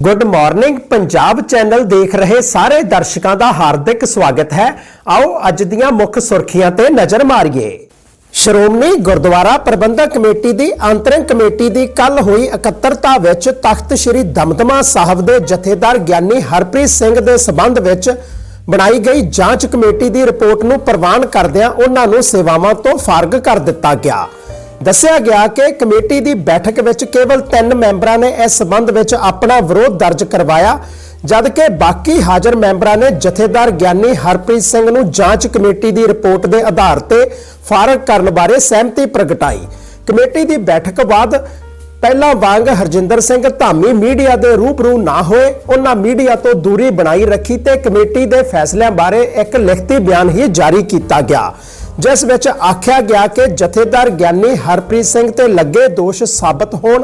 Good morning Punjab channel ਦੇਖ ਰਹੇ ਸਾਰੇ ਦਰਸ਼ਕਾਂ ਦਾ ਹਾਰਦਿਕ ਸਵਾਗਤ ਹੈ। ਆਓ ਅੱਜ ਦੀਆਂ ਮੁੱਖ ਸੁਰਖੀਆਂ ਤੇ ਨਜ਼ਰ ਮਾਰੀਏ। ਸ਼੍ਰੋਮਣੀ ਗੁਰਦੁਆਰਾ ਪ੍ਰਬੰਧਕ ਕਮੇਟੀ ਦੀ ਅੰਤਰਿੰਗ ਕਮੇਟੀ ਦੀ ਕੱਲ ਹੋਈ ਇਕੱਤਰਤਾ ਵਿੱਚ ਤਖਤ ਸ੍ਰੀ ਦਮਦਮਾ ਸਾਹਿਬ ਦੇ ਜਥੇਦਾਰ ਗਿਆਨੀ ਹਰਪ੍ਰੀਤ ਸਿੰਘ ਦੇ ਸਬੰਧ ਵਿੱਚ ਬਣਾਈ ਗਈ ਜਾਂਚ ਕਮੇਟੀ ਦੀ ਰਿਪੋਰਟ ਨੂੰ ਪ੍ਰਵਾਨ ਕਰਦਿਆਂ ਉਹਨਾਂ ਨੂੰ ਸੇਵਾਵਾਂ ਤੋਂ ਫਾਰਗ ਕਰ ਦਿੱਤਾ ਗਿਆ। ਦੱਸਿਆ ਗਿਆ ਕਿ ਕਮੇਟੀ ਦੀ ਬੈਠਕ ਵਿੱਚ ਕੇਵਲ 3 ਮੈਂਬਰਾਂ ਨੇ ਇਸ ਸਬੰਧ ਵਿੱਚ ਆਪਣਾ ਵਿਰੋਧ ਦਰਜ ਕਰਵਾਇਆ, ਜਦਕਿ ਬਾਕੀ ਹਾਜ਼ਰ ਮੈਂਬਰਾਂ ਨੇ ਜਥੇਦਾਰ ਗਿਆਨੀ ਹਰਪ੍ਰੀਤ ਸਿੰਘ ਨੂੰ ਜਾਂਚ ਕਮੇਟੀ ਦੀ ਰਿਪੋਰਟ ਦੇ ਆਧਾਰ ਤੇ ਫਾਰਗ ਕਰਨ ਬਾਰੇ ਸਹਿਮਤੀ ਪ੍ਰਗਟਾਈ। ਕਮੇਟੀ ਦੀ ਬੈਠਕ ਬਾਅਦ ਪਹਿਲਾਂ ਵਾਂਗ ਹਰਜਿੰਦਰ ਸਿੰਘ ਧਾਮੀ ਮੀਡੀਆ ਦੇ ਰੂਬਰੂ ਨਾ ਹੋਏ, ਉਹਨਾਂ ਮੀਡੀਆ ਤੋਂ ਦੂਰੀ ਬਣਾਈ ਰੱਖੀ ਤੇ ਕਮੇਟੀ ਦੇ ਫੈਸਲਿਆਂ ਬਾਰੇ ਇੱਕ ਲਿਖਤੀ ਬਿਆਨ ਹੀ ਜਾਰੀ ਕੀਤਾ ਗਿਆ। ਜਿਸ ਵਿੱਚ ਆਖਿਆ ਗਿਆ ਕਿ ਜਥੇਦਾਰ ਗਿਆਨੀ ਹਰਪ੍ਰੀਤ ਸਿੰਘ ਤੇ ਲੱਗੇ ਦੋਸ਼ ਸਾਬਤ ਹੋਣ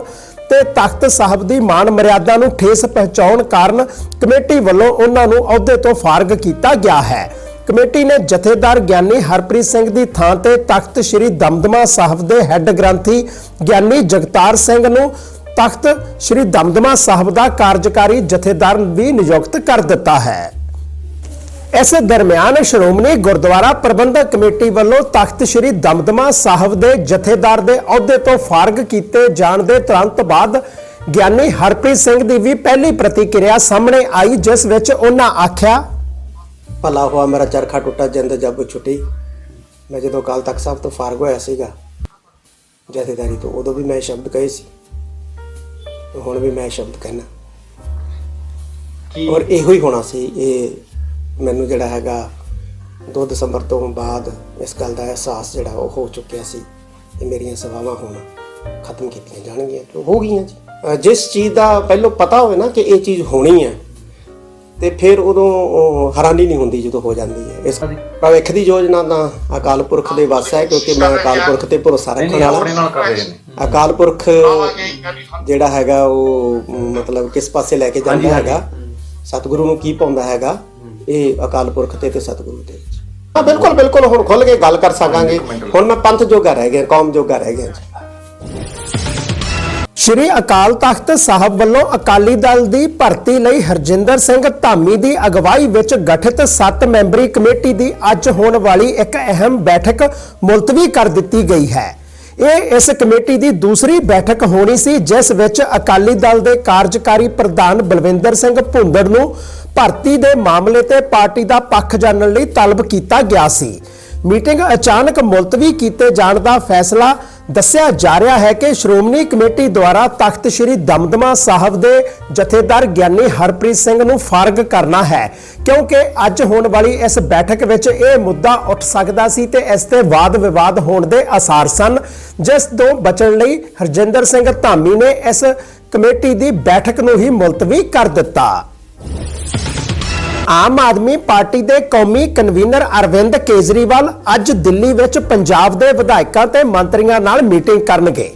ਤੇ ਤਖਤ ਸਾਹਿਬ ਦੀ ਮਾਨ ਮਰਿਆਦਾ ਨੂੰ ਠੇਸ ਪਹੁੰਚਾਉਣ ਕਾਰਨ ਕਮੇਟੀ ਵੱਲੋਂ ਉਹਨਾਂ ਨੂੰ ਅਹੁਦੇ ਤੋਂ ਫਾਰਗ ਕੀਤਾ ਗਿਆ ਹੈ। ਕਮੇਟੀ ਨੇ ਜਥੇਦਾਰ ਗਿਆਨੀ ਹਰਪ੍ਰੀਤ ਸਿੰਘ ਦੀ ਥਾਂ ਤੇ ਤਖਤ ਸ੍ਰੀ ਦਮਦਮਾ ਸਾਹਿਬ ਦੇ ਹੈੱਡ ਗ੍ਰੰਥੀ ਗਿਆਨੀ ਜਗਤਾਰ ਸਿੰਘ ਨੂੰ ਤਖਤ ਸ੍ਰੀ ਦਮਦਮਾ ਸਾਹਿਬ ਦਾ ਕਾਰਜਕਾਰੀ ਜਥੇਦਾਰ ਵੀ ਨਿਯੁਕਤ ਕਰ ਦਿੱਤਾ ਹੈ। ਇਸੇ ਦਰਮਿਆਨ ਸ਼੍ਰੋਮਣੀ ਗੁਰਦੁਆਰਾ ਪ੍ਰਬੰਧਕ ਕਮੇਟੀ ਵੱਲੋਂ ਤਖਤ ਸ੍ਰੀ ਦਮਦਮਾ ਸਾਹਿਬ ਦੇ ਜਥੇਦਾਰ ਦੇ ਅਹੁਦੇ ਤੋਂ ਫਾਰਗ ਕੀਤੇ ਜਾਣ ਦੇ ਤੁਰੰਤ ਬਾਅਦ ਗਿਆਨੀ ਹਰਪ੍ਰੀਤ ਸਿੰਘ ਦੀ ਵੀ ਪਹਿਲੀ ਪ੍ਰਤੀਕਿਰਿਆ ਸਾਹਮਣੇ ਆਈ ਜਿਸ ਵਿੱਚ ਉਹਨਾਂ ਆਖਿਆ ਭਲਾ ਹੋਆ ਮੇਰਾ ਚਰਖਾ ਟੁੱਟਾ ਜਿੰਦ ਜੱਬ ਛੁੱਟੀ। ਮੈਂ ਜਦੋਂ ਕਾਲ ਤੱਕ ਸਾਹਿਬ ਤੋਂ ਫਾਰਗ ਹੋਇਆ ਸੀਗਾ ਜਥੇਦਾਰੀ ਤੋਂ ਉਦੋਂ ਵੀ ਮੈਂ ਸ਼ਬਦ ਕਹੇ ਸੀ। ਤੇ ਹੁਣ ਵੀ ਮੈਂ ਸ਼ਬਦ ਕਹਿਣਾ ਕੀ ਔਰ ਇਹੋ ਹੀ ਹੋਣਾ ਸੀ ਇਹ ਮੈਨੂੰ ਜਿਹੜਾ ਹੈਗਾ 2 ਦਸੰਬਰ ਤੋਂ ਬਾਅਦ ਇਸ ਗੱਲ ਦਾ ਅਹਿਸਾਸ ਜਿਹੜਾ ਉਹ ਹੋ ਚੁੱਕਿਆ ਸੀ ਕਿ ਮੇਰੀਆਂ ਸੇਵਾਵਾਂ ਹੁਣ ਖਤਮ ਕੀਤੀਆਂ ਜਾਣਗੀਆਂ। ਤੇ ਹੋ ਗਈਆਂ ਜੀ। ਜਿਸ ਚੀਜ਼ ਦਾ ਪਹਿਲਾਂ ਪਤਾ ਹੋਵੇ ਨਾ ਕਿ ਇਹ ਚੀਜ਼ ਹੋਣੀ ਹੈ ਤੇ ਫਿਰ ਉਦੋਂ ਹੈਰਾਨੀ ਨਹੀਂ ਹੁੰਦੀ ਜਦੋਂ ਹੋ ਜਾਂਦੀ ਹੈ। ਇਸ ਭਵਿੱਖ ਦੀ ਯੋਜਨਾ ਤਾਂ ਅਕਾਲ ਪੁਰਖ ਦੇ ਵੱਸ ਹੈ ਕਿਉਂਕਿ ਮੈਂ ਅਕਾਲ ਪੁਰਖ ਤੇ ਭਰੋਸਾ ਰੱਖਣ ਵਾਲਾ। ਨਾਲ ਕਰ ਰਹੇ ਨੇ। ਅਕਾਲ ਪੁਰਖ ਜਿਹੜਾ ਹੈਗਾ ਉਹ ਮਤਲਬ ਕਿਸ ਪਾਸੇ ਲੈ ਕੇ ਜਾਂਦਾ। ਹੈਗਾ ਸਤਿਗੁਰੂ ਨੂੰ ਕੀ ਪਾਉਂਦਾ ਹੈਗਾ ਇਹ ਅਕਾਲ ਪੁਰਖ ਤੇ ਤੇ ਸਤਿਗੁਰੂ ਦੇ ਵਿੱਚ। ਹਾਂ ਬਿਲਕੁਲ ਬਿਲਕੁਲ ਹੁਣ ਖੁੱਲ ਕੇ ਗੱਲ ਕਰ ਸਕਾਂਗੇ। ਹੁਣ ਮੈਂ ਪੰਥ ਜੋਗਾ ਰਹਿ ਗਿਆ ਕੌਮ ਜੋਗਾ ਰਹਿ ਗਿਆ ਜੀ। ਸ਼੍ਰੀ ਅਕਾਲ ਤਖਤ ਸਾਹਿਬ ਵੱਲੋਂ ਅਕਾਲੀ ਦਲ ਦੀ ਭਰਤੀ ਲਈ ਹਰਜਿੰਦਰ ਸਿੰਘ ਧਾਮੀ ਦੀ ਅਗਵਾਈ ਵਿੱਚ ਗਠਿਤ 7 ਮੈਂਬਰੀ ਕਮੇਟੀ ਦੀ ਅੱਜ ਹੋਣ ਵਾਲੀ ਇੱਕ ਅਹਿਮ ਬੈਠਕ ਮੁਲਤਵੀ ਕਰ ਦਿੱਤੀ ਗਈ ਹੈ। ਇਹ ਇਸ ਕਮੇਟੀ ਦੀ ਦੂਸਰੀ ਬੈਠਕ ਹੋਣੀ ਸੀ ਜਿਸ ਵਿੱਚ ਅਕਾਲੀ ਦਲ ਦੇ ਕਾਰਜਕਾਰੀ ਪ੍ਰਧਾਨ ਬਲਵਿੰਦਰ ਸਿੰਘ ਭੁੰਦੜ ਨੂੰ ਭਰਤੀ ਦੇ ਮਾਮਲੇ ਤੇ ਪਾਰਟੀ ਦਾ ਪੱਖ ਜਾਣਨ ਲਈ ਤਲਬ ਕੀਤਾ ਗਿਆ ਸੀ। ਮੀਟਿੰਗ ਅਚਾਨਕ ਮੁਲਤਵੀ ਕੀਤੇ ਜਾਣ ਦਾ ਫੈਸਲਾ ਦੱਸਿਆ ਜਾ ਰਿਹਾ ਹੈ ਕਿ ਸ਼੍ਰੋਮਣੀ ਕਮੇਟੀ ਦੁਆਰਾ ਤਖਤ ਸ੍ਰੀ ਦਮਦਮਾ ਸਾਹਿਬ ਦੇ ਜਥੇਦਾਰ ਗਿਆਨੀ ਹਰਪ੍ਰੀਤ ਸਿੰਘ ਨੂੰ ਫਾਰਗ ਕਰਨਾ ਹੈ, ਕਿਉਂਕਿ ਅੱਜ ਹੋਣ ਵਾਲੀ ਇਸ ਬੈਠਕ ਵਿੱਚ ਇਹ ਮੁੱਦਾ ਉੱਠ ਸਕਦਾ ਸੀ ਤੇ ਇਸ ਤੇ ਵਾਦ ਵਿਵਾਦ ਹੋਣ ਦੇ ਆਸਾਰ ਸਨ। ਜਿਸ ਤੋਂ ਬਚਣ ਲਈ ਹਰਜਿੰਦਰ ਸਿੰਘ ਧਾਮੀ ਨੇ ਇਸ ਕਮੇਟੀ ਦੀ ਬੈਠਕ ਨੂੰ ਹੀ ਮੁਲਤਵੀ ਕਰ ਦਿੱਤਾ। ਆਮ ਆਦਮੀ ਪਾਰਟੀ ਦੇ ਕੌਮੀ ਕਨਵੀਨਰ ਅਰਵਿੰਦ ਕੇਜਰੀਵਾਲ ਅੱਜ ਦਿੱਲੀ ਵਿੱਚ ਪੰਜਾਬ ਦੇ ਵਿਧਾਇਕਾਂ ਤੇ ਮੰਤਰੀਆਂ ਨਾਲ ਮੀਟਿੰਗ ਕਰਨਗੇ।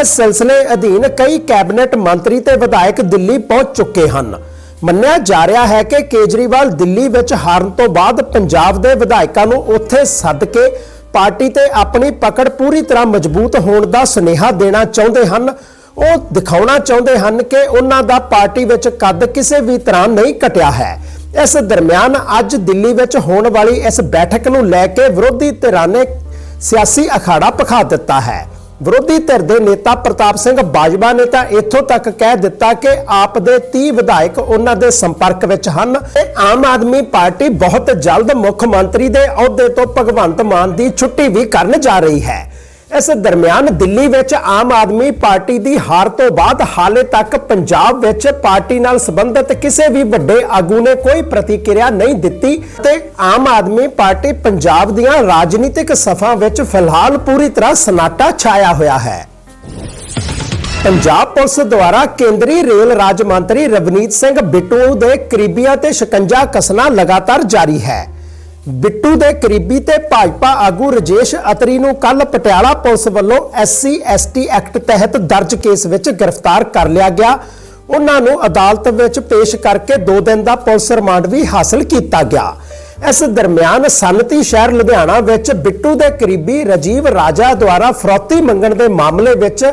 ਇਸ ਸਿਲਸਿਲੇ ਅਧੀਨ ਕਈ ਕੈਬਨਿਟ ਮੰਤਰੀ ਤੇ ਵਿਧਾਇਕ ਦਿੱਲੀ ਪਹੁੰਚ ਚੁੱਕੇ ਹਨ। ਮੰਨਿਆ ਜਾ ਰਿਹਾ ਹੈ ਕਿ ਕੇਜਰੀਵਾਲ ਦਿੱਲੀ ਵਿੱਚ ਹਾਰਨ ਤੋਂ ਬਾਅਦ ਪੰਜਾਬ ਦੇ ਵਿਧਾਇਕਾਂ ਨੂੰ ਉੱਥੇ ਸੱਦ ਕੇ ਪਾਰਟੀ ਤੇ ਆਪਣੀ ਪਕੜ ਪੂਰੀ ਤਰ੍ਹਾਂ ਮਜ਼ਬੂਤ ਹੋਣ ਦਾ ਸੁਨੇਹਾ ਦੇਣਾ ਚਾਹੁੰਦੇ ਹਨ। ਉਹ ਦਿਖਾਉਣਾ ਚਾਹੁੰਦੇ ਹਨ ਕਿ ਉਹਨਾਂ ਦਾ ਪਾਰਟੀ ਵਿੱਚ ਕੱਦ ਕਿਸੇ ਵੀ ਤਰ੍ਹਾਂ ਨਹੀਂ ਘਟਿਆ ਹੈ। ਇਸ ਦਰਮਿਆਨ ਅੱਜ ਦਿੱਲੀ ਵਿੱਚ ਹੋਣ ਵਾਲੀ ਇਸ ਬੈਠਕ ਨੂੰ ਲੈ ਕੇ ਵਿਰੋਧੀ ਧਿਰਾਂ ਨੇ ਸਿਆਸੀ ਅਖਾੜਾ ਪਖਾ ਦਿੱਤਾ ਹੈ। ਵਿਰੋਧੀ ਧਿਰ ਦੇ ਨੇਤਾ ਪ੍ਰਤਾਪ ਸਿੰਘ ਬਾਜਵਾ ਨੇ ਤਾਂ ਇੱਥੋਂ ਤੱਕ ਕਹਿ ਦਿੱਤਾ ਕਿ ਆਪ ਦੇ 30 ਵਿਧਾਇਕ ਉਹਨਾਂ ਦੇ ਸੰਪਰਕ ਵਿੱਚ ਹਨ ਤੇ ਆਮ ਆਦਮੀ ਪਾਰਟੀ ਬਹੁਤ ਜਲਦ ਮੁੱਖ ਮੰਤਰੀ ਦੇ ਅਹੁਦੇ ਤੋਂ ਭਗਵੰਤ ਮਾਨ ਦੀ ਛੁੱਟੀ ਵੀ ਕਰਨ ਜਾ ਰਹੀ ਹੈ। ਇਸ ਦਰਮਿਆਨ ਦਿੱਲੀ ਵਿੱਚ ਆਮ ਆਦਮੀ ਪਾਰਟੀ ਦੀ ਹਾਰ ਤੋਂ ਬਾਅਦ ਹਾਲੇ ਤੱਕ ਪੰਜਾਬ ਵਿੱਚ ਪਾਰਟੀ ਨਾਲ ਸੰਬੰਧਿਤ ਕਿਸੇ ਵੀ ਵੱਡੇ ਆਗੂ ਨੇ ਕੋਈ ਪ੍ਰਤੀਕਿਰਿਆ ਨਹੀਂ ਦਿੱਤੀ ਤੇ ਆਮ ਆਦਮੀ ਪਾਰਟੀ ਪੰਜਾਬ ਦੀਆਂ ਰਾਜਨੀਤਿਕ ਸਫ਼ਾਂ ਵਿੱਚ ਫਿਲਹਾਲ ਪੂਰੀ ਤਰ੍ਹਾਂ ਸਨਾਟਾ ਛਾਇਆ ਹੋਇਆ ਹੈ। ਪੰਜਾਬ ਪੁਲਿਸ ਦੁਆਰਾ ਕੇਂਦਰੀ ਰੇਲ ਰਾਜ ਮੰਤਰੀ ਰਵਨੀਤ ਸਿੰਘ ਬਿੱਟੂ ਦੇ ਕਰੀਬੀਆਂ ਤੇ ਸ਼ਿਕੰਜਾ ਕਸਣਾ ਲਗਾਤਾਰ ਜਾਰੀ ਹੈ। ਬਿੱਟੂ ਦੇ ਕਰੀਬੀ ਤੇ ਭਾਜਪਾ ਆਗੂ ਰਜੇਸ਼ ਅਤਰੀ ਨੂੰ ਕੱਲ ਪਟਿਆਲਾ ਪੁਲਿਸ ਵੱਲੋਂ ਐਸਸੀ, ਐਸਟੀ ਐਕਟ ਤਹਿਤ ਦਰਜ ਕੇਸ ਵਿੱਚ ਗ੍ਰਿਫਤਾਰ ਕਰ ਲਿਆ ਗਿਆ। ਉਹਨਾਂ ਨੂੰ ਅਦਾਲਤ ਵਿੱਚ ਪੇਸ਼ ਕਰਕੇ 2 ਦਿਨ ਦਾ ਪੁਲਿਸ ਰਿਮਾਂਡ ਵੀ ਹਾਸਲ ਕੀਤਾ ਗਿਆ। ਇਸ ਦਰਮਿਆਨ ਸਨਤੀ ਸ਼ਹਿਰ ਲੁਧਿਆਣਾ ਵਿੱਚ ਬਿੱਟੂ ਦੇ ਕਰੀਬੀ ਰਜੀਵ ਰਾਜਾ ਦੁਆਰਾ ਫਰੌਤੀ ਮੰਗਣ ਦੇ ਮਾਮਲੇ ਵਿੱਚ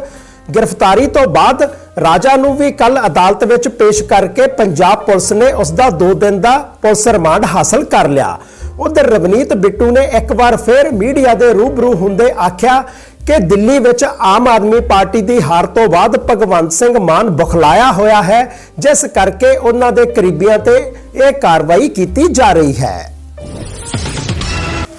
ਗ੍ਰਿਫਤਾਰੀ ਤੋਂ ਬਾਅਦ ਰਾਜਾ ਨੂੰ ਵੀ ਕੱਲ ਅਦਾਲਤ ਵਿੱਚ ਪੇਸ਼ ਕਰਕੇ ਪੰਜਾਬ ਪੁਲਿਸ ਨੇ ਉਸ ਦਾ 2 ਦਿਨ ਦਾ ਪੁਲਿਸ ਰਿਮਾਂਡ ਹਾਸਲ ਕਰ ਲਿਆ। ਉਧਰ ਰਵਨੀਤ ਬਿੱਟੂ ਨੇ ਇੱਕ ਵਾਰ ਫਿਰ ਮੀਡੀਆ ਦੇ ਰੂਬਰੂ ਹੁੰਦੇ ਆਖਿਆ ਕਿ ਦਿੱਲੀ ਵਿੱਚ ਆਮ ਆਦਮੀ ਪਾਰਟੀ ਦੀ ਹਾਰ ਤੋਂ ਬਾਅਦ ਭਗਵੰਤ ਸਿੰਘ ਮਾਨ ਬੁਖਲਾਇਆ ਹੋਇਆ ਹੈ, ਜਿਸ ਕਰਕੇ ਉਹਨਾਂ ਦੇ ਕਰੀਬੀਆਂ ਤੇ ਇਹ ਕਾਰਵਾਈ ਕੀਤੀ ਜਾ ਰਹੀ ਹੈ।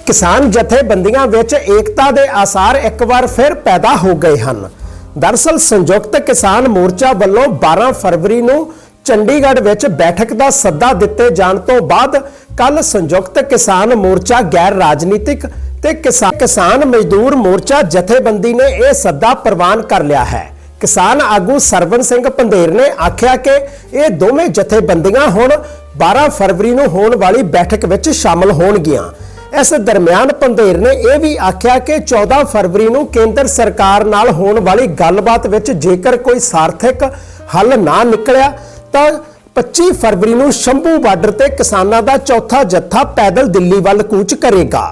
ਕਿਸਾਨ ਜਥੇਬੰਦੀਆਂ ਵਿੱਚ ਏਕਤਾ ਦੇ ਆਸਾਰ ਇੱਕ ਵਾਰ ਫਿਰ ਪੈਦਾ ਹੋ ਗਏ ਹਨ। ਦਰਸਲ ਸੰਯੁਕਤ ਕਿਸਾਨ ਮੋਰਚਾ ਵੱਲੋਂ 12 ਫਰਵਰੀ ਨੂੰ ਚੰਡੀਗੜ੍ਹ ਵਿੱਚ ਬੈਠਕ ਦਾ ਸੱਦਾ ਦਿੱਤੇ ਜਾਣ ਤੋਂ ਬਾਅਦ ਕੱਲ ਸੰਯੁਕਤ ਕਿਸਾਨ ਮੋਰਚਾ ਗੈਰ ਰਾਜਨੀਤਿਕ ਤੇ ਕਿਸਾਨ ਮਜ਼ਦੂਰ ਮੋਰਚਾ ਜਥੇਬੰਦੀ ਨੇ ਇਹ ਸੱਦਾ ਪ੍ਰਵਾਨ ਕਰ ਲਿਆ ਹੈ। ਕਿਸਾਨ ਆਗੂ ਸਰਵਨ ਸਿੰਘ ਪੰਧੇਰ ਨੇ ਆਖਿਆ ਕਿ ਇਹ ਦੋਵੇਂ ਜਥੇਬੰਦੀਆਂ ਹੁਣ 12 ਫਰਵਰੀ ਨੂੰ ਹੋਣ ਵਾਲੀ ਬੈਠਕ ਵਿੱਚ ਸ਼ਾਮਲ ਹੋਣਗੀਆਂ। ਇਸ ਦਰਮਿਆਨ ਪੰਧੇਰ ਨੇ ਇਹ ਵੀ ਆਖਿਆ ਕਿ 14 ਫਰਵਰੀ ਨੂੰ ਕੇਂਦਰ ਸਰਕਾਰ ਨਾਲ ਹੋਣ ਵਾਲੀ ਗੱਲਬਾਤ ਵਿੱਚ ਜੇਕਰ ਕੋਈ ਸਾਰਥਕ ਹੱਲ ਨਾ ਨਿਕਲਿਆ ਤਾਂ 25 ਫਰਵਰੀ ਨੂੰ ਸ਼ੰਭੂ ਬਾਰਡਰ ਤੇ ਕਿਸਾਨਾਂ ਦਾ ਚੌਥਾ ਜੱਥਾ ਪੈਦਲ ਦਿੱਲੀ ਵੱਲ ਕੂਚ ਕਰੇਗਾ।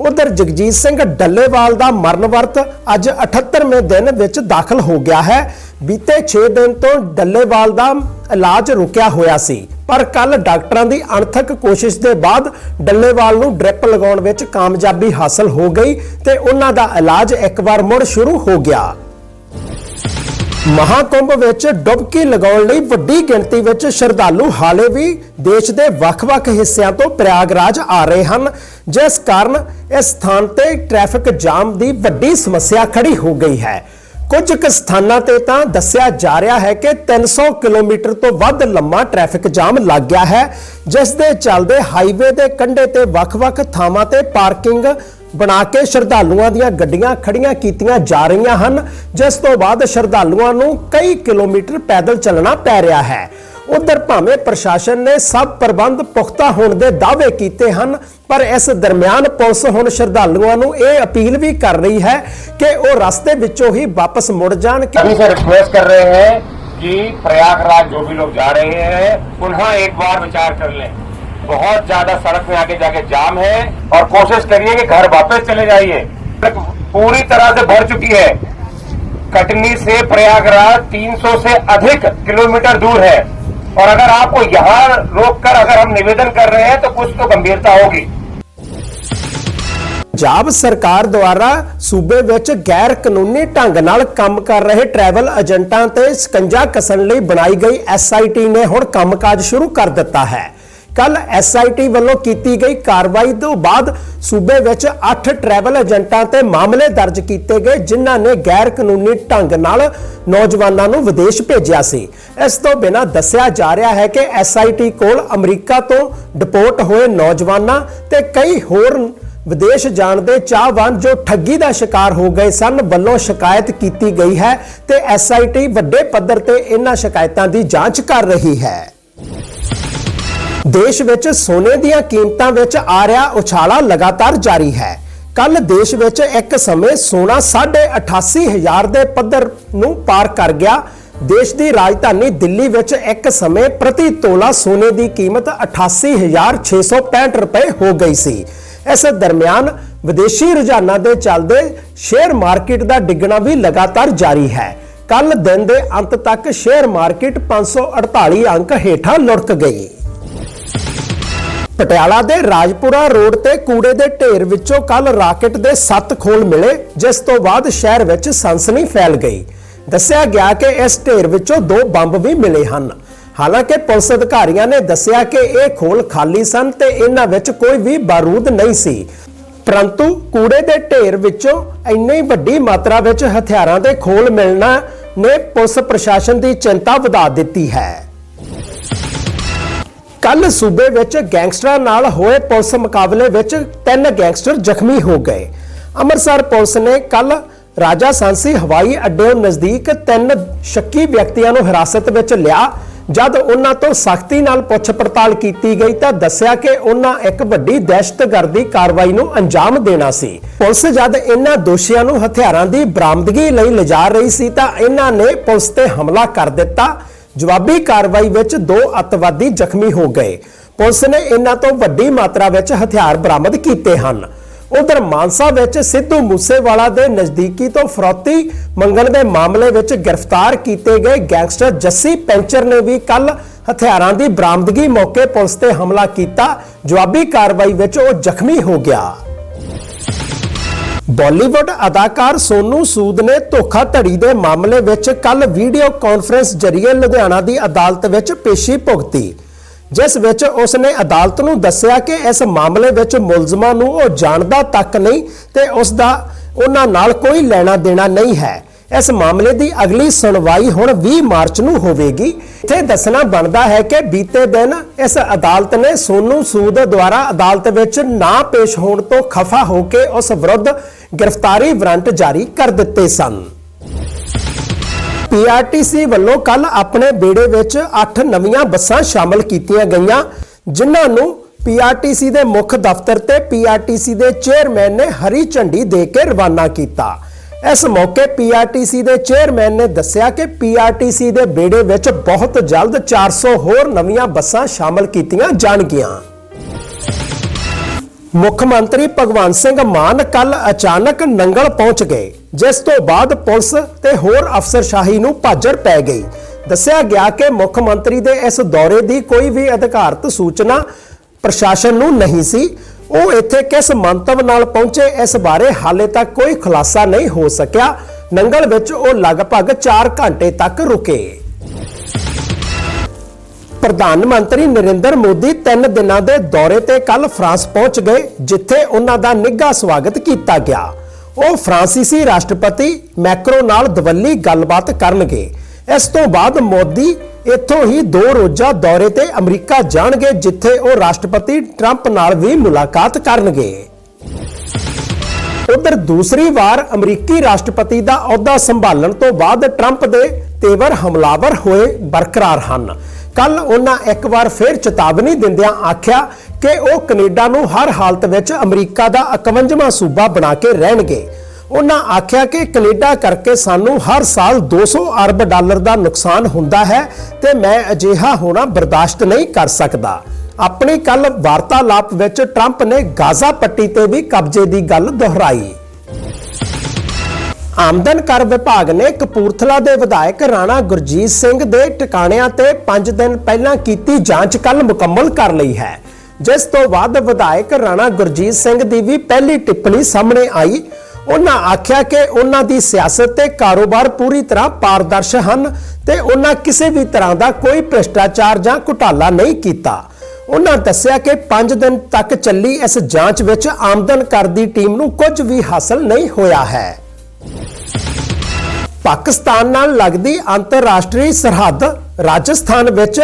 ਉਧਰ ਜਗਜੀਤ ਸਿੰਘ ਡੱਲੇਵਾਲ ਦਾ ਮਰਨ ਵਰਤ ਅੱਜ 78ਵੇਂ ਦਿਨ ਵਿੱਚ ਦਾਖਲ ਹੋ ਗਿਆ ਹੈ। ਬੀਤੇ 6 ਦਿਨ ਤੋਂ ਡੱਲੇਵਾਲ ਦਾ ਇਲਾਜ ਰੁਕਿਆ ਹੋਇਆ ਸੀ। ਪਰ ਕੱਲ ਡਾਕਟਰਾਂ ਦੀ ਅਣਥਕ ਕੋਸ਼ਿਸ਼ ਦੇ ਬਾਅਦ ਡੱਲੇਵਾਲ ਨੂੰ ਡ੍ਰਿਪ ਲਗਾਉਣ ਵਿੱਚ ਕਾਮਯਾਬੀ ਹਾਸਲ ਹੋ ਗਈ ਤੇ ਉਹਨਾਂ ਦਾ ਇਲਾਜ ਇੱਕ ਵਾਰ ਮੁੜ ਸ਼ੁਰੂ ਹੋ ਗਿਆ। ਮਹਾਕੁੰਭ ਵਿੱਚ ਡੁਬਕੀ ਲਗਾਉਣ ਲਈ ਵੱਡੀ ਗਿਣਤੀ ਵਿੱਚ ਸ਼ਰਧਾਲੂ ਹਾਲੇ ਵੀ ਦੇਸ਼ ਦੇ ਵੱਖ-ਵੱਖ ਹਿੱਸਿਆਂ ਤੋਂ ਪ੍ਰਯਾਗਰਾਜ ਆ ਰਹੇ ਹਨ। ਜਿਸ ਕਾਰਨ ਇਸ ਸਥਾਨ ਤੇ ਟ੍ਰੈਫਿਕ ਜਾਮ ਦੀ ਵੱਡੀ ਸਮੱਸਿਆ ਖੜੀ ਹੋ ਗਈ ਹੈ। ਕੁਝ ਕੁ ਸਥਾਨਾਂ ਤੇ ਤਾਂ ਦੱਸਿਆ ਜਾ ਰਿਹਾ ਹੈ ਕਿ 300 ਕਿਲੋਮੀਟਰ ਤੋਂ ਵੱਧ ਲੰਮਾ ਟ੍ਰੈਫਿਕ ਜਾਮ ਲੱਗ ਗਿਆ ਹੈ। ਜਿਸ ਦੇ ਚੱਲਦੇ ਹਾਈਵੇ ਦੇ ਕੰਢੇ ਤੇ ਵੱਖ-ਵੱਖ ਥਾਵਾਂ ਤੇ ਪਾਰਕਿੰਗ ਬਣਾ ਕੇ ਸ਼ਰਧਾਲੂਆਂ ਦੀਆਂ ਗੱਡੀਆਂ ਖੜੀਆਂ ਕੀਤੀਆਂ ਜਾ ਰਹੀਆਂ ਹਨ ਜਿਸ ਤੋਂ ਬਾਅਦ ਸ਼ਰਧਾਲੂਆਂ ਨੂੰ ਕਈ ਕਿਲੋਮੀਟਰ ਪੈਦਲ ਚੱਲਣਾ ਪੈ ਰਿਹਾ ਹੈ ਉਧਰ ਭਾਵੇਂ ਪ੍ਰਸ਼ਾਸਨ ਨੇ ਸਭ ਪ੍ਰਬੰਧ ਪੁਖਤਾ ਹੋਣ ਦੇ ਦਾਅਵੇ ਕੀਤੇ ਹਨ ਪਰ ਇਸ ਦਰਮਿਆਨ ਪੁਲਿਸ ਹੁਣ ਸ਼ਰਧਾਲੂਆਂ ਨੂੰ ਇਹ ਅਪੀਲ ਵੀ ਕਰ ਰਹੀ ਹੈ ਕਿ ਉਹ ਰਸਤੇ ਵਿੱਚੋਂ ਹੀ ਵਾਪਸ ਮੁੜ ਜਾਣ सभी से रिक्वेस्ट कर रहे हैं कि प्रयागराज जो भी लोग जा रहे हैं पुनः एक बार विचार कर लें बहुत ज्यादा सड़क में आगे जाके जाम है और कोशिश करिए कि घर वापस चले जाइए सड़क पूरी तरह से भर चुकी है कटनी से प्रयागराज 300 से अधिक किलोमीटर दूर है और अगर आपको यहाँ रोककर अगर हम निवेदन कर रहे हैं तो कुछ तो गंभीरता होगी ਪੰਜਾਬ ਸਰਕਾਰ ਦੁਆਰਾ ਸੂਬੇ ਵਿੱਚ ਗੈਰ ਕਾਨੂੰਨੀ ਢੰਗ ਨਾਲ ਕੰਮ ਕਰ ਰਹੇ ਟਰੈਵਲ ਏਜੰਟਾਂ ਤੇ ਸਕੰਜਾ ਕਸਣ ਲਈ ਬਣਾਈ ਗਈ ਐਸਆਈਟੀ ਨੇ ਹੁਣ ਕੰਮਕਾਜ ਸ਼ੁਰੂ ਕਰ ਦਿੱਤਾ ਹੈ ਕੱਲ ਐਸਆਈਟੀ ਵੱਲੋਂ ਕੀਤੀ ਗਈ ਕਾਰਵਾਈ ਤੋਂ ਬਾਅਦ ਸੂਬੇ ਵਿੱਚ 8 ਟਰੈਵਲ ਏਜੰਟਾਂ ਤੇ ਮਾਮਲੇ ਦਰਜ ਕੀਤੇ ਗਏ, ਜਿਨ੍ਹਾਂ ਨੇ ਗੈਰ ਕਾਨੂੰਨੀ ਢੰਗ ਨਾਲ ਨੌਜਵਾਨਾਂ ਨੂੰ ਵਿਦੇਸ਼ ਭੇਜਿਆ ਸੀ। ਇਸ ਤੋਂ ਬਿਨਾਂ ਦੱਸਿਆ ਜਾ ਰਿਹਾ ਹੈ ਕਿ ਐਸਆਈਟੀ ਕੋਲ ਅਮਰੀਕਾ ਤੋਂ ਡਿਪੋਰਟ ਹੋਏ ਨੌਜਵਾਨਾਂ ਤੇ ਕਈ ਹੋਰ ਵਿਦੇਸ਼ ਜਾਣ ਦੇ ਚਾਹਵਾਨ ਜੋ ਠੱਗੀ ਦਾ ਸ਼ਿਕਾਰ ਹੋ ਗਏ ਸਨ, ਵੱਲੋਂ ਸ਼ਿਕਾਇਤ ਕੀਤੀ ਗਈ ਹੈ ਤੇ ਐਸਆਈਟੀ ਵੱਡੇ ਪੱਧਰ ਤੇ ਇਹਨਾਂ ਸ਼ਿਕਾਇਤਾਂ ਦੀ ਜਾਂਚ ਕਰ ਰਹੀ ਹੈ। ਦੇਸ਼ ਵਿੱਚ ਸੋਨੇ ਦੀਆਂ ਕੀਮਤਾਂ ਵਿੱਚ ਆ ਰਿਹਾ ਉਛਾਲਾ ਲਗਾਤਾਰ ਜਾਰੀ ਹੈ। ਕੱਲ ਦੇਸ਼ ਵਿੱਚ ਇੱਕ ਸਮੇਂ ਸੋਨਾ 88000 ਦੇ ਪੱਧਰ ਨੂੰ ਪਾਰ ਕਰ ਗਿਆ। ਦੇਸ਼ ਦੀ ਰਾਜਧਾਨੀ ਦਿੱਲੀ ਵਿੱਚ ਇੱਕ ਸਮੇਂ ਪ੍ਰਤੀ ਤੋਲਾ ਸੋਨੇ ਦੀ ਕੀਮਤ 88665 ਰੁਪਏ ਹੋ ਗਈ ਸੀ। ਇਸ ਦਰਮਿਆਨ ਵਿਦੇਸ਼ੀ ਰੁਝਾਨਾਂ ਦੇ ਚੱਲਦੇ ਸ਼ੇਅਰ ਮਾਰਕੀਟ ਦਾ ਡਿੱਗਣਾ ਵੀ ਲਗਾਤਾਰ ਜਾਰੀ ਹੈ। ਕੱਲ ਦਿਨ ਦੇ ਅੰਤ ਤੱਕ ਸ਼ੇਅਰ ਮਾਰਕੀਟ 548 ਅੰਕ ਹੇਠਾਂ ਲੁੜਕ ਗਈ। ਪਟਿਆਲਾ ਦੇ ਰਾਜਪੁਰਾ ਰੋਡ ਤੇ ਕੂੜੇ ਦੇ ਢੇਰ ਵਿੱਚੋਂ ਕੱਲ ਰਾਕਟ ਦੇ 7 ਖੋਲ ਮਿਲੇ, ਜਿਸ ਤੋਂ ਬਾਅਦ ਸ਼ਹਿਰ ਵਿੱਚ ਸਨਸਨੀ ਫੈਲ ਗਈ। ਦੱਸਿਆ ਗਿਆ ਕਿ ਇਸ ਢੇਰ ਵਿੱਚੋਂ ਦੋ ਬੰਬ ਵੀ ਮਿਲੇ ਹਨ। ਹਾਲਾਂਕਿ ਪੁਲਿਸ ਅਧਿਕਾਰੀਆਂ ਨੇ ਦੱਸਿਆ ਕਿ ਇਹ ਖੋਲ ਖਾਲੀ ਸਨ ਤੇ ਇਹਨਾਂ ਵਿੱਚ ਕੋਈ ਵੀ ਬਾਰੂਦ ਨਹੀਂ ਸੀ। ਪਰੰਤੂ ਕੂੜੇ ਦੇ ਢੇਰ ਵਿੱਚੋਂ ਇੰਨੀ ਵੱਡੀ ਮਾਤਰਾ ਵਿੱਚ ਹਥਿਆਰਾਂ ਦੇ ਖੋਲ ਮਿਲਣਾ ਨੇ ਪੁਲਿਸ ਪ੍ਰਸ਼ਾਸਨ ਦੀ ਚਿੰਤਾ ਵਧਾ ਦਿੱਤੀ ਹੈ। ਕੱਲ ਸੂਬੇ ਵਿੱਚ ਗੈਂਗਸਟਰਾਂ ਨਾਲ ਹੋਏ ਪੁਲਿਸ ਮੁਕਾਬਲੇ ਵਿੱਚ ਤਿੰਨ ਗੈਂਗਸਟਰ ਜ਼ਖਮੀ ਹੋ ਗਏ। ਅੰਮ੍ਰਿਤਸਰ ਪੁਲਿਸ ਨੇ ਕੱਲ ਰਾਜਾ ਸਾਂਸੀ ਹਵਾਈ ਅੱਡੇ ਨਜ਼ਦੀਕ ਤਿੰਨ ਸ਼ੱਕੀ ਵਿਅਕਤੀਆਂ ਨੂੰ ਹਿਰਾਸਤ ਵਿੱਚ ਲਿਆ। ਜਦ ਉਹਨਾਂ ਤੋਂ ਸਖਤੀ ਨਾਲ ਪੁੱਛ ਪੜਤਾਲ ਕੀਤੀ ਗਈ ਤਾਂ ਦੱਸਿਆ ਕਿ ਉਹਨਾਂ ਇੱਕ ਵੱਡੀ ਦਹਿਸ਼ਤਗਰਦੀ ਕਾਰਵਾਈ ਨੂੰ ਅੰਜਾਮ ਦੇਣਾ ਸੀ। ਪੁਲਿਸ ਜਦ ਇਹਨਾਂ ਦੋਸ਼ੀਆਂ ਨੂੰ ਹਥਿਆਰਾਂ ਦੀ ਬਰਾਮਦਗੀ ਲਈ ਲਿਜਾ ਰਹੀ ਸੀ ਤਾਂ ਇਹਨਾਂ ਨੇ ਪੁਲਿਸ ਤੇ ਹਮਲਾ ਕਰ ਦਿੱਤਾ। ਜਵਾਬੀ ਕਾਰਵਾਈ ਵਿੱਚ ਦੋ ਅੱਤਵਾਦੀ ਜ਼ਖਮੀ ਹੋ ਗਏ। ਪੁਲਿਸ ਨੇ ਇਹਨਾਂ ਤੋਂ ਵੱਡੀ ਮਾਤਰਾ ਵਿੱਚ ਹਥਿਆਰ ਬਰਾਮਦ ਕੀਤੇ ਹਨ। ਉਧਰ ਮਾਨਸਾ ਵਿੱਚ ਸਿੱਧੂ ਮੂਸੇਵਾਲਾ ਦੇ ਨਜ਼ਦੀਕੀ ਤੋਂ ਫਰੌਤੀ ਮੰਗਣ ਦੇ ਮਾਮਲੇ ਵਿੱਚ ਗ੍ਰਿਫਤਾਰ ਕੀਤੇ ਗਏ ਗੈਂਗਸਟਰ ਜੱਸੀ ਪੈਂਚਰ ਨੇ ਵੀ ਕੱਲ ਹਥਿਆਰਾਂ ਦੀ ਬਰਾਮਦਗੀ ਮੌਕੇ ਪੁਲਿਸ ਤੇ ਹਮਲਾ ਕੀਤਾ। ਜਵਾਬੀ ਕਾਰਵਾਈ ਵਿੱਚ ਉਹ ਜ਼ਖਮੀ ਹੋ ਗਿਆ। ਬਾਲੀਵੁੱਡ ਅਦਾਕਾਰ ਸੋਨੂ ਸੂਦ ਨੇ ਧੋਖਾਧੜੀ ਦੇ ਮਾਮਲੇ ਵਿੱਚ ਕੱਲ ਵੀਡੀਓ ਕਾਨਫਰੰਸ ਜ਼ਰੀਏ ਲੁਧਿਆਣਾ ਦੀ ਅਦਾਲਤ ਵਿੱਚ ਪੇਸ਼ੀ ਭੁਗਤੀ, ਜਿਸ ਵਿੱਚ ਉਸ ਨੇ ਅਦਾਲਤ ਨੂੰ ਦੱਸਿਆ ਕਿ ਇਸ ਮਾਮਲੇ ਵਿੱਚ ਮੁਲਜ਼ਮਾਂ ਨੂੰ ਉਹ ਜਾਣਦਾ ਤੱਕ ਨਹੀਂ ਤੇ ਉਸ ਦਾ ਉਹਨਾਂ ਨਾਲ ਕੋਈ ਲੈਣਾ ਦੇਣਾ ਨਹੀਂ ਹੈ। ਇਸ ਮਾਮਲੇ ਦੀ ਅਗਲੀ ਸੁਣਵਾਈ ਹੁਣ 20 ਮਾਰਚ ਨੂੰ ਹੋਵੇਗੀ। ਇੱਥੇ ਦੱਸਣਾ ਬਣਦਾ ਹੈ ਕਿ ਬੀਤੇ ਦਿਨ ਇਸ ਅਦਾਲਤ ਨੇ ਸੋਨੂ ਸੂਦ ਦੁਆਰਾ ਅਦਾਲਤ ਵਿੱਚ ਨਾ ਪੇਸ਼ ਹੋਣ ਤੋਂ ਖਫਾ ਹੋ ਕੇ ਉਸ ਵਿਰੁੱਧ ਗ੍ਰਿਫਤਾਰੀ ਵਾਰੰਟ ਜਾਰੀ ਕਰ ਦਿੱਤੇ ਸਨ। ਪੀਆਰਟੀਸੀ ਵੱਲੋਂ ਕੱਲ ਆਪਣੇ ਬੇੜੇ ਵਿੱਚ 8 ਨਵੀਆਂ ਬੱਸਾਂ ਸ਼ਾਮਲ ਕੀਤੀਆਂ ਗਈਆਂ, ਜਿਨ੍ਹਾਂ ਨੂੰ ਪੀਆਰਟੀਸੀ ਦੇ ਮੁੱਖ ਦਫ਼ਤਰ ਤੇ ਪੀਆਰਟੀਸੀ ਦੇ ਚੇਅਰਮੈਨ ਨੇ ਹਰੀ ਝੰਡੀ ਦੇ ਕੇ ਰਵਾਨਾ ਕੀਤਾ। ਇਸ ਮੌਕੇ ਪੀਆਰਟੀਸੀ ਦੇ ਚੇਅਰਮੈਨ ਨੇ ਦੱਸਿਆ ਕਿ ਪੀਆਰਟੀਸੀ ਦੇ ਬੇੜੇ ਵਿੱਚ ਬਹੁਤ ਜਲਦ 400 ਹੋਰ ਨਵੀਆਂ ਬੱਸਾਂ ਸ਼ਾਮਲ ਕੀਤੀਆਂ ਜਾਣਗੀਆਂ। ਮੁੱਖ ਮੰਤਰੀ ਭਗਵੰਤ ਸਿੰਘ ਮਾਨ ਕੱਲ ਅਚਾਨਕ ਨੰਗਲ ਪਹੁੰਚ ਗਏ, ਜਿਸ ਤੋਂ ਬਾਅਦ ਪੁਲਿਸ ਤੇ ਹੋਰ ਅਫਸਰਸ਼ਾਹੀ ਨੂੰ ਭਾਜੜ ਪੈ ਗਈ। ਦੱਸਿਆ ਗਿਆ ਕਿ ਮੁੱਖ ਮੰਤਰੀ ਦੇ ਇਸ ਦੌਰੇ ਦੀ ਕੋਈ ਵੀ ਅਧਿਕਾਰਤ ਸੂਚਨਾ ਪ੍ਰਸ਼ਾਸਨ ਨੂੰ ਨਹੀਂ ਸੀ। ਉਹ ਇੱਥੇ ਕਿਸ ਮੰਤਵ ਨਾਲ ਪਹੁੰਚੇ, ਇਸ ਬਾਰੇ ਹਾਲੇ ਤੱਕ ਕੋਈ ਖੁਲਾਸਾ ਨਹੀਂ ਹੋ ਸਕਿਆ। ਨੰਗਲ ਵਿੱਚ ਉਹ ਲਗਭਗ 4 ਘੰਟੇ ਤੱਕ ਰੁਕੇ। ਪ੍ਰਧਾਨ ਮੰਤਰੀ ਨਰਿੰਦਰ ਮੋਦੀ 3 ਦਿਨਾਂ ਦੇ ਦੌਰੇ ਤੇ ਕੱਲ ਫਰਾਂਸ ਪਹੁੰਚ ਗਏ, ਜਿੱਥੇ ਉਹਨਾਂ ਦਾ ਨਿੱਘਾ ਸਵਾਗਤ ਕੀਤਾ ਗਿਆ। ਉਹ ਫਰਾਂਸੀਸੀ ਰਾਸ਼ਟਰਪਤੀ ਮੈਕਰੋ ਨਾਲ ਦਵੱਲੀ ਗੱਲਬਾਤ ਕਰਨਗੇ। ਇਸ ਤੋਂ ਬਾਅਦ ਮੋਦੀ ਇੱਥੋਂ ਹੀ ਦੋ ਰੋਜ਼ਾ ਦੌਰੇ ਤੇ ਅਮਰੀਕਾ ਜਾਣਗੇ, ਜਿੱਥੇ ਉਹ ਰਾਸ਼ਟਰਪਤੀ ਟਰੰਪ ਨਾਲ ਵੀ ਮੁਲਾਕਾਤ ਕਰਨਗੇ। ਉਧਰ ਦੂਸਰੀ ਵਾਰ ਅਮਰੀਕੀ ਰਾਸ਼ਟਰਪਤੀ ਦਾ ਅਹੁਦਾ ਸੰਭਾਲਣ ਤੋਂ ਬਾਅਦ ਟਰੰਪ ਦੇ ਤੇਵਰ ਹਮਲਾਵਰ ਹੋਏ ਬਰਕਰਾਰ ਹਨ। ਕੱਲ ਉਹਨਾਂ ਇੱਕ ਵਾਰ ਫਿਰ ਚੇਤਾਵਨੀ ਦਿੰਦਿਆਂ ਆਖਿਆ ਕਿ ਉਹ ਕੈਨੇਡਾ ਨੂੰ ਹਰ ਹਾਲਤ ਵਿੱਚ ਅਮਰੀਕਾ ਦਾ 51ਵਾਂ ਸੂਬਾ ਬਣਾ ਕੇ ਰਹਿਣਗੇ। ਉਹਨਾਂ ਆਖਿਆ ਕਿ ਕੈਨੇਡਾ ਕਰਕੇ ਸਾਨੂੰ ਹਰ ਸਾਲ 200 ਅਰਬ ਡਾਲਰ ਦਾ ਨੁਕਸਾਨ ਹੁੰਦਾ ਹੈ ਤੇ ਮੈਂ ਅਜਿਹਾ ਹੋਣਾ ਬਰਦਾਸ਼ਤ ਨਹੀਂ ਕਰ ਸਕਦਾ। ਆਪਣੀ ਕੱਲ ਵਾਰਤਾਲਾਪ ਵਿੱਚ ਟਰੰਪ ਨੇ ਗਾਜ਼ਾ ਪੱਟੀ ਤੇ ਵੀ ਕਬਜ਼ੇ ਦੀ ਗੱਲ ਦੁਹਰਾਈ। ਆਮਦਨ ਕਰ ਵਿਭਾਗ ਨੇ ਕਪੂਰਥਲਾ ਦੇ ਵਿਧਾਇਕ ਰਾਣਾ ਗੁਰਜੀਤ ਸਿੰਘ ਦੇ ਟਿਕਾਣਿਆਂ ਤੇ 5 ਦਿਨ ਪਹਿਲਾਂ ਕੀਤੀ ਜਾਂਚ ਕੱਲ ਮੁਕੰਮਲ ਕਰ ਲਈ ਹੈ। ਜਿਸ ਤੋਂ ਬਾਅਦ ਵਿਧਾਇਕ ਰਾਣਾ ਗੁਰਜੀਤ ਸਿੰਘ ਦੀ ਵੀ ਪਹਿਲੀ ਟਿੱਪਣੀ ਸਾਹਮਣੇ ਆਈ। ਉਹਨਾਂ ਆਖਿਆ ਕਿ ਉਹਨਾਂ ਦੀ ਸਿਆਸਤ ਤੇ ਕਾਰੋਬਾਰ ਪੂਰੀ ਤਰ੍ਹਾਂ ਪਾਰਦਰਸ਼ ਹਨ ਤੇ ਉਹਨਾਂ ਕਿਸੇ ਵੀ ਤਰ੍ਹਾਂ ਦਾ ਕੋਈ ਭ੍ਰਿਸ਼ਟਾਚਾਰ ਜਾਂ ਘੁਟਾਲਾ ਨਹੀਂ ਕੀਤਾ। ਉਹਨਾਂ ਦੱਸਿਆ ਕਿ 5 ਦਿਨ ਤੱਕ ਚੱਲੀ ਇਸ ਜਾਂਚ ਵਿੱਚ ਆਮਦਨ ਕਰ ਦੀ ਟੀਮ ਨੂੰ ਕੁਝ ਵੀ ਹਾਸਲ ਨਹੀਂ ਹੋਇਆ ਹੈ। ਪਾਕਿਸਤਾਨ ਨਾਲ ਲੱਗਦੀ ਅੰਤਰਰਾਸ਼ਟਰੀ ਸਰਹੱਦ ਰਾਜਸਥਾਨ ਵਿੱਚ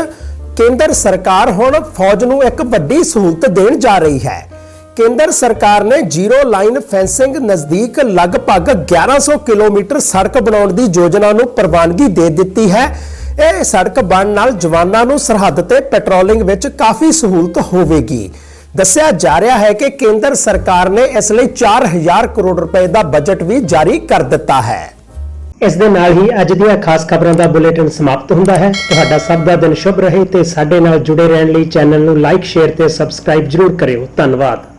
ਕੇਂਦਰ ਸਰਕਾਰ ਹੁਣ ਫੌਜ ਨੂੰ ਇੱਕ ਵੱਡੀ ਸਹੂਲਤ ਦੇਣ ਜਾ ਰਹੀ ਹੈ। ਕੇਂਦਰ ਸਰਕਾਰ ਨੇ ਜ਼ੀਰੋ ਲਾਈਨ ਫੈਂਸਿੰਗ ਨਜ਼ਦੀਕ ਲਗਭਗ 1100 ਕਿਲੋਮੀਟਰ ਸੜਕ ਬਣਾਉਣ ਦੀ ਯੋਜਨਾ ਨੂੰ ਪ੍ਰਵਾਨਗੀ ਦੇ ਦਿੱਤੀ ਹੈ। ਇਹ ਸੜਕ ਬਣ ਨਾਲ ਜਵਾਨਾਂ ਨੂੰ ਸਰਹੱਦ ਤੇ ਪੈਟਰੋਲਿੰਗ ਵਿੱਚ ਕਾਫੀ ਸਹੂਲਤ ਹੋਵੇਗੀ। ਦੱਸਿਆ ਜਾ ਰਿਹਾ ਹੈ ਕਿ ਕੇਂਦਰ ਸਰਕਾਰ ਨੇ ਇਸ ਲਈ 4000 ਕਰੋੜ ਰੁਪਏ ਦਾ ਬਜਟ ਵੀ ਜਾਰੀ ਕਰ ਦਿੱਤਾ ਹੈ। ਇਸ ਦੇ ਨਾਲ ਹੀ ਅੱਜ ਦੀਆਂ ਖਾਸ ਖਬਰਾਂ ਦਾ ਬੁਲੇਟਿਨ ਸਮਾਪਤ ਹੁੰਦਾ ਹੈ। ਤੁਹਾਡਾ ਸਭ ਦਾ ਦਿਨ ਸ਼ੁਭ ਰਹੇ ਤੇ ਸਾਡੇ ਨਾਲ ਜੁੜੇ ਰਹਿਣ ਲਈ ਚੈਨਲ ਨੂੰ ਲਾਈਕ, ਸ਼ੇਅਰ ਤੇ ਸਬਸਕ੍ਰਾਈਬ ਜਰੂਰ ਕਰਿਓ। ਧੰਨਵਾਦ।